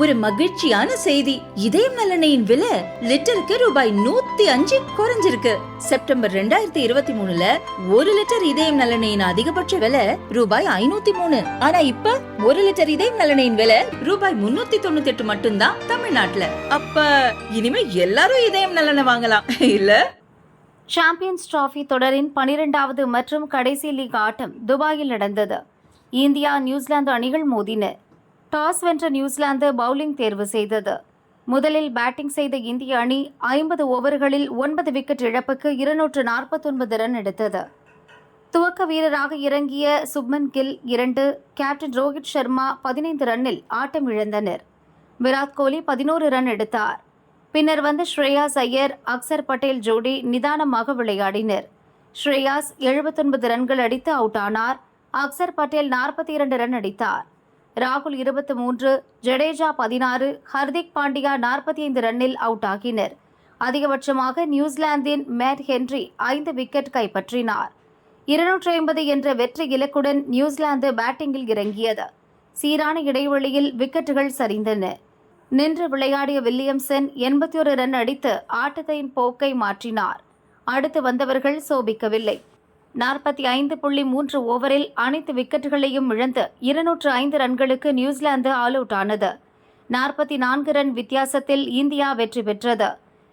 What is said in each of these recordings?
ஒரு மகிழ்ச்சியான செய்தி. இதயம் நலனையின் விலை லிட்டருக்கு ரூபாய் நூத்தி அஞ்சு குறைஞ்சிருக்கு. செப்டம்பர் ரெண்டாயிரத்தி இருபத்தி மூணுல ஒரு லிட்டர் இதயம் நலனையின் அதிகபட்ச விலை ரூபாய் ஐநூத்தி மூணு. ஆனா இப்ப ஒரு லிட்டர் இதயம் நலனையின் விலை ரூபாய் முன்னூத்தி தொண்ணூத்தி எட்டு மட்டும்தான் தமிழ்நாட்டுல. அப்ப இனிமே எல்லாரும் இதயம் நலனை வாங்கலாம். இல்ல? சாம்பியன்ஸ் டிராஃபி தொடரின் பனிரெண்டாவது மற்றும் கடைசி லீக் ஆட்டம் துபாயில் நடந்தது. இந்தியா நியூசிலாந்து அணிகள் மோதின டாஸ் வென்ற நியூசிலாந்து பவுலிங் தேர்வு செய்தது. முதலில் பேட்டிங் செய்த இந்திய அணி ஐம்பது ஓவர்களில் ஒன்பது விக்கெட் இழப்புக்கு இருநூற்று நாற்பத்தொன்பது ரன் எடுத்தது. துவக்க வீரராக இறங்கிய சுப்மன் கில் இரண்டு கேப்டன் ரோஹித் சர்மா பதினைந்து ரன்னில் ஆட்டம் இழந்தனர். விராட் கோலி பதினோரு ரன் எடுத்தார். பின்னர் வந்த ஸ்ரேயாஸ் ஐயர் அக்சர் பட்டேல் ஜோடி நிதானமாக விளையாடினர். ஸ்ரேயாஸ் எழுபத்தொன்பது ரன்கள் அடித்து அவுட் ஆனார். அக்சர் பட்டேல் நாற்பத்தி இரண்டு ரன் அடித்தார். ராகுல் இருபத்தி மூன்று ஜடேஜா பதினாறு ஹர்திக் பாண்டியா நாற்பத்தி ஐந்து ரன்னில் அவுட் ஆகினர். அதிகபட்சமாக நியூசிலாந்தின் மேட் ஹென்றி ஐந்து விக்கெட் கைப்பற்றினார். இருநூற்றி ஐம்பது என்ற வெற்றி இலக்குடன் நியூசிலாந்து பேட்டிங்கில் இறங்கியது. சீரான இடைவெளியில் விக்கெட்டுகள் சரிந்தன. நின்று விளையாடிய வில்லியம்சன் எண்பத்தி ஒரு ரன் அடித்து ஆட்டத்தின் போக்கை மாற்றினார். அடுத்து வந்தவர்கள் சோபிக்கவில்லை. நாற்பத்தி ஐந்து புள்ளி மூன்று ஓவரில் அனைத்து விக்கெட்டுகளையும் இழந்து இருநூற்று ஐந்து ரன்களுக்கு நியூசிலாந்து ஆல் அவுட் ஆனது. நாற்பத்தி நான்கு ரன் வித்தியாசத்தில் இந்தியா வெற்றி பெற்றது.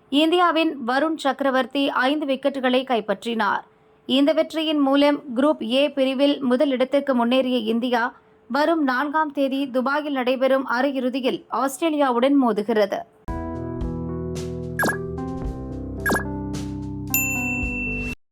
இந்தியாவின் வருண் சக்கரவர்த்தி ஐந்து விக்கெட்டுகளை கைப்பற்றினார். இந்த வெற்றியின் மூலம் குரூப் ஏ பிரிவில் முதலிடத்திற்கு முன்னேறிய இந்தியா வரும் நான்காம் தேதி துபாயில் நடைபெறும் அரையிறுதியில் ஆஸ்திரேலியாவுடன் மோதுகிறது.